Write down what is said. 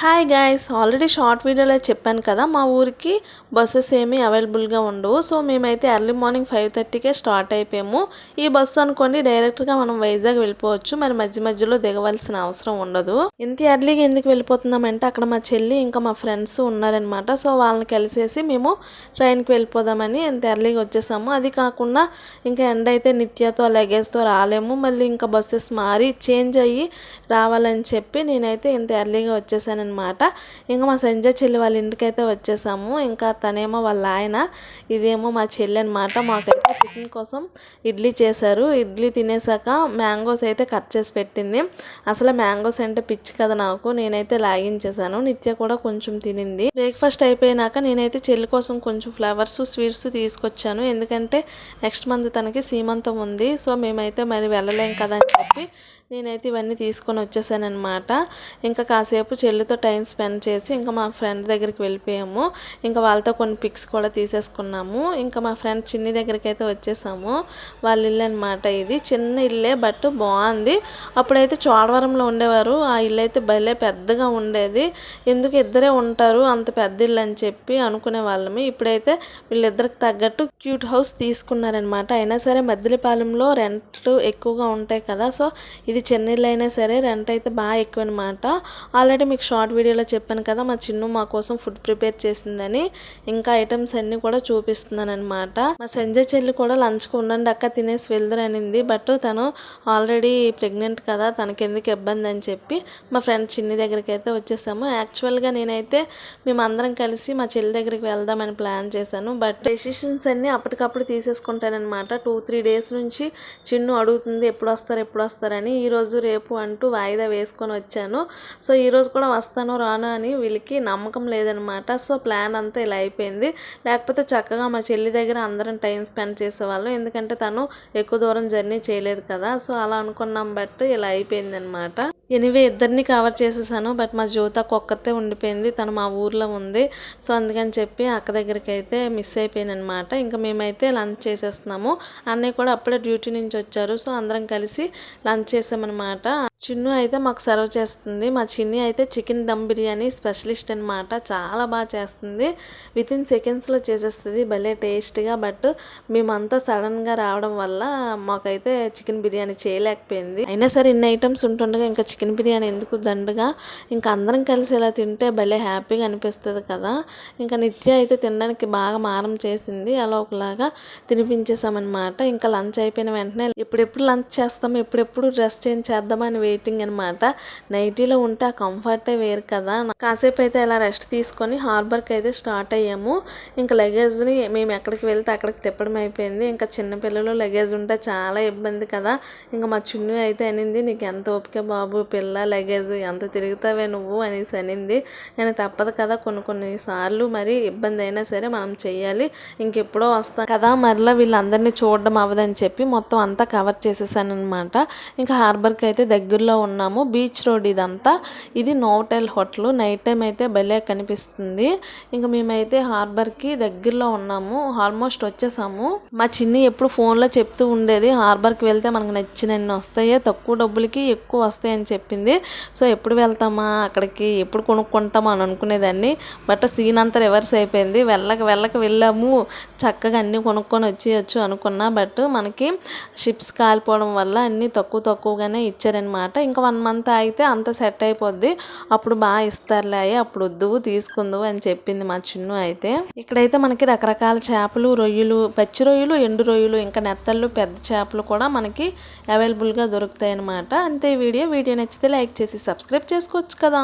Hi guys already short వీడియోలో చెప్పాను కదా మా ఊరికి బస్సెస్ ఏమీ అవైలబుల్గా ఉండవు. సో మేమైతే ఎర్లీ మార్నింగ్ ఫైవ్ థర్టీకే స్టార్ట్ అయిపోయాము. ఈ బస్సు అనుకోండి డైరెక్ట్గా మనం వైజాగ్ వెళ్ళిపోవచ్చు. మరి మధ్య మధ్యలో దిగవలసిన అవసరం ఉండదు. ఇంత ఎర్లీగా ఎందుకు వెళ్ళిపోతున్నామంటే అక్కడ మా చెల్లి ఇంకా మా ఫ్రెండ్స్ ఉన్నారనమాట సో వాళ్ళని కలిసేసి మేము ట్రైన్కి వెళ్ళిపోదామని ఇంత ఎర్లీగా వచ్చేసాము. అది కాకుండా ఇంకా ఎండ అయితే నిత్యతో లగేజ్తో రాలేము. మళ్ళీ ఇంకా బస్సెస్ మారి చేంజ్ అయ్యి రావాలని చెప్పి నేనైతే ఇంత ఎర్లీగా వచ్చేసాను అనమాట. ఇంకా మా సంజయ్ చెల్లి వాళ్ళ ఇంటికైతే వచ్చేసాము. ఇంకా తనేమో వాళ్ళ ఆయన ఇదేమో మా చెల్లి అనమాట. మాకైతే టిఫిన్ కోసం ఇడ్లీ చేశారు. ఇడ్లీ తినేసాక మ్యాంగోస్ అయితే కట్ చేసి పెట్టింది. అసలు మ్యాంగోస్ అంటే పిచ్చి కదా నాకు. నేనైతే లాగించేసాను. నిత్య కూడా కొంచెం తినింది. బ్రేక్ఫాస్ట్ అయిపోయినాక నేనైతే చెల్లి కోసం కొంచెం ఫ్లవర్స్ స్వీట్స్ తీసుకొచ్చాను. ఎందుకంటే నెక్స్ట్ మంత్ తనకి సీమంతం ఉంది. సో మేమైతే మరి వెళ్ళలేం కదా అని చెప్పి నేనైతే ఇవన్నీ తీసుకొని వచ్చేసానమాట ఇంకా కాసేపు చెల్లితో టైం స్పెండ్ చేసి ఇంకా మా ఫ్రెండ్ దగ్గరికి వెళ్ళిపోయాము. ఇంకా వాళ్ళతో కొన్ని పిక్స్ కూడా తీసేసుకున్నాము. ఇంకా మా ఫ్రెండ్ చిన్ని దగ్గరికి అయితే వచ్చేసాము. వాళ్ళ ఇల్లు అనమాట ఇది. చిన్న ఇల్లే బట్ బాగుంది. అప్పుడైతే చోడవరంలో ఉండేవారు. ఆ ఇల్లు అయితే భలే పెద్దగా ఉండేది. ఎందుకు ఇద్దరే ఉంటారు అంత పెద్ద ఇల్లు అని చెప్పి అనుకునే వాళ్ళము. ఇప్పుడైతే వీళ్ళిద్దరికి తగ్గట్టు క్యూట్ హౌస్ తీసుకున్నారనమాట అయినా సరే మద్దిలపాలెంలో రెంట్లు ఎక్కువగా ఉంటాయి కదా. సో ఇది ఇది చెన్నైలో అయినా సరే రెంట్ అయితే బాగా ఎక్కువ అనమాట ఆల్రెడీ మీకు షార్ట్ వీడియోలో చెప్పాను కదా మా చిన్ను మా కోసం ఫుడ్ ప్రిపేర్ చేసిందని ఇంకా ఐటమ్స్ అన్నీ కూడా చూపిస్తున్నాను అనమాట మా సంజయ్ చెల్లి కూడా లంచ్కి ఉండండి అక్క తినేసి వెళ్దురు అనింది బట్ తను ఆల్రెడీ ప్రెగ్నెంట్ కదా తనకి ఎందుకు ఇబ్బంది అని చెప్పి మా ఫ్రెండ్ చిన్ని దగ్గరికి అయితే వచ్చేసాము. యాక్చువల్గా నేనైతే మేమందరం కలిసి మా చెల్లి దగ్గరికి వెళ్దామని ప్లాన్ చేశాను. బట్ డెసిషన్స్ అన్నీ అప్పటికప్పుడు తీసేసుకుంటానమాట టూ త్రీ డేస్ నుంచి చిన్ను అడుగుతుంది ఎప్పుడు వస్తారు ఎప్పుడు వస్తారని ఈరోజు రేపు అంటూ వాయిదా వేసుకొని వచ్చాను. సో ఈరోజు కూడా వస్తాను రాను అని వీళ్ళకి నమ్మకం లేదనమాట. సో ప్లాన్ అంతా ఇలా అయిపోయింది. లేకపోతే చక్కగా మా చెల్లి దగ్గర అందరం టైం స్పెండ్ చేసేవాళ్ళం. ఎందుకంటే తను ఎక్కువ దూరం జర్నీ చేయలేదు కదా. సో అలా అనుకున్నాం బట్ ఇలా అయిపోయింది అనమాట ఎనివే ఇద్దరిని కవర్ చేసేసాను. బట్ మా జ్యోత ఒక్కతే ఉండిపోయింది. తను మా ఊర్లో ఉంది. సో అందుకని చెప్పి అక్క దగ్గరికి అయితే మిస్ అయిపోయాను అనమాట ఇంకా మేమైతే లంచ్ చేసేస్తున్నాము. అన్నయ్య కూడా అప్పుడే డ్యూటీ నుంచి వచ్చారు. సో అందరం కలిసి లంచ్ చేసామన్నమాట చిన్ను అయితే మాకు సర్వ్ చేస్తుంది. మా చిన్ని అయితే చికెన్ దమ్ బిర్యానీ స్పెషలిస్ట్ అనమాట చాలా బాగా చేస్తుంది. విత్ ఇన్ సెకండ్స్లో చేసేస్తుంది. భలే టేస్ట్గా బట్ మేమంతా సడన్గా రావడం వల్ల మాకైతే చికెన్ బిర్యానీ చేయలేకపోయింది. అయినా సరే ఇన్ని ఐటమ్స్ ఉంటుండగా ఇంకా చికెన్ బిర్యానీ ఎందుకు దండుగా? ఇంకా అందరం కలిసి ఇలా తింటే భలే హ్యాపీగా అనిపిస్తుంది కదా? ఇంకా నిత్య అయితే తినడానికి బాగా మారం చేసింది. అలా ఒకలాగా తినిపించేసామన్నమాట. ఇంకా లంచ్ అయిపోయిన వెంటనే ఎప్పుడెప్పుడు లంచ్ చేస్తాం ఎప్పుడెప్పుడు రెస్ట్ ఏం చేద్దామని వెయిటింగ్ అనమాట నైటీలో ఉంటే ఆ కంఫర్టే వేరు కదా. కాసేపు అయితే ఇలా రెస్ట్ తీసుకొని హార్బర్కి అయితే స్టార్ట్ అయ్యాము. ఇంకా లగేజ్ని మేము ఎక్కడికి వెళ్తే అక్కడికి తిప్పడం అయిపోయింది. ఇంకా చిన్నపిల్లలు లగేజ్ ఉంటే చాలా ఇబ్బంది కదా. ఇంకా మా చున్ను అయితే అనింది నీకు ఎంత ఓపిక బాబు పిల్ల లగేజ్ ఎంత తిరుగుతావే నువ్వు? అనేసి అనింది. కానీ తప్పదు కదా కొన్ని కొన్ని సార్లు మరి ఇబ్బంది అయినా సరే మనం చెయ్యాలి. ఇంకెప్పుడో వస్తాం కదా మరలా వీళ్ళందరినీ చూడడం అవ్వదని చెప్పి మొత్తం అంతా కవర్ చేసేసాను అనమాట ఇంకా హార్బర్కి అయితే దగ్గర దగ్గరలో ఉన్నాము. బీచ్ రోడ్ ఇదంతా. ఇది నోటెల్ హోటల్. నైట్ టైం అయితే భలే కనిపిస్తుంది. ఇంకా మేమైతే హార్బర్కి దగ్గరలో ఉన్నాము. ఆల్మోస్ట్ వచ్చేసాము. మా చిన్ని ఎప్పుడు ఫోన్లో చెప్తూ ఉండేది హార్బర్కి వెళ్తే మనకు నచ్చినన్ని వస్తాయి తక్కువ డబ్బులకి ఎక్కువ వస్తాయని చెప్పింది. సో ఎప్పుడు వెళ్తామా? అక్కడికి ఎప్పుడు కొనుక్కుంటామా? అని అనుకునేదాన్ని. బట్ సీన్ అంతా రివర్స్ అయిపోయింది. వెళ్ళక వెళ్ళక వెళ్ళాము. చక్కగా అన్నీ కొనుక్కొని వచ్చేయచ్చు అనుకున్నా. బట్ మనకి షిప్స్ కాలిపోవడం వల్ల అన్నీ తక్కువ తక్కువగానే ఇచ్చారనమాట ఇంకా వన్ మంత్ ఆగితే అంత సెట్ అయిపోద్ది. అప్పుడు బాగా ఇస్తారులే అప్పుడు వద్దు తీసుకుందు అని చెప్పింది మా చిన్ను అయితే. ఇక్కడైతే మనకి రకరకాల చేపలు రొయ్యలు పచ్చి రొయ్యలు ఎండు రొయ్యలు ఇంకా నెత్తళ్ళు పెద్ద చేపలు కూడా మనకి అవైలబుల్గా దొరుకుతాయి అనమాట అంతే వీడియో. వీడియో నచ్చితే లైక్ చేసి సబ్స్క్రైబ్ చేసుకోవచ్చు కదా.